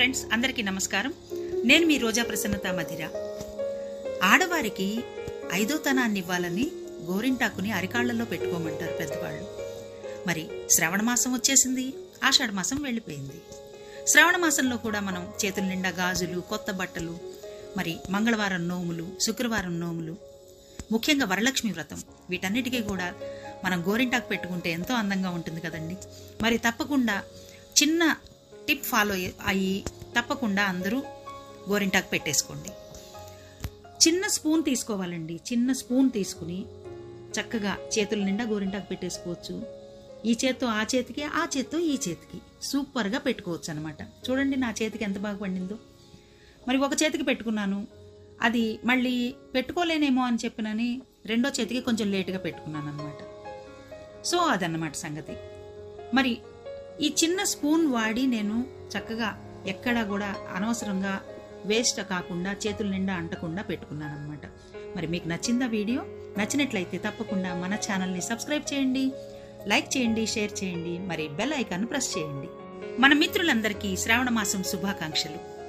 Friends అందరికీ నమస్కారం. నేను మీ రోజా ప్రసన్నత మధిర. ఆడవారికి ఐదోతనాన్ని ఇవ్వాలని గోరింటాకుని అరికాళ్ళలో పెట్టుకోమంటారు పెద్దవాళ్ళు. మరి శ్రవణ మాసం వచ్చేసింది ఆషాఢ మాసం వెళ్ళిపోయింది. శ్రావణ మాసంలో కూడా మనం చేతుల నిండా గాజులు కొత్త బట్టలు మరి మంగళవారం నోములు శుక్రవారం నోములు ముఖ్యంగా వరలక్ష్మి వ్రతం వీటన్నిటికీ కూడా మనం గోరింటాకు పెట్టుకుంటే ఎంతో అందంగా ఉంటుంది కదండి. మరి తప్పకుండా చిన్న టిప్ ఫాలో అయ్యి తప్పకుండా అందరూ గోరింటాకు పెట్టేసుకోండి. చిన్న స్పూన్ తీసుకోవాలండి. చిన్న స్పూన్ తీసుకుని చక్కగా చేతుల నిండా గోరింటాకు పెట్టేసుకోవచ్చు. ఈ చేత్తో ఆ చేతికి ఆ చేత్తో ఈ చేతికి సూపర్గా పెట్టుకోవచ్చు అనమాట చూడండి నా చేతికి ఎంత బాగా పండిందో. మరి ఒక చేతికి పెట్టుకున్నాను. అది మళ్ళీ పెట్టుకోలేనేమో అని చెప్పినని రెండో చేతికి కొంచెం లేటుగా పెట్టుకున్నాను అనమాట సో అదన్నమాట సంగతి. మరి ఈ చిన్న స్పూన్ వాడి నేను చక్కగా ఎక్కడా కూడా అనవసరంగా వేస్ట్ కాకుండా చేతుల నిండా అంటకుండా పెట్టుకున్నాను అనమాట మరి మీకు నచ్చిందా వీడియో? నచ్చినట్లయితే తప్పకుండా మన ఛానల్ని సబ్స్క్రైబ్ చేయండి లైక్ చేయండి షేర్ చేయండి మరి బెల్ ఐకాన్ ప్రెస్ చేయండి. మన మిత్రులందరికీ శ్రావణ మాసం శుభాకాంక్షలు.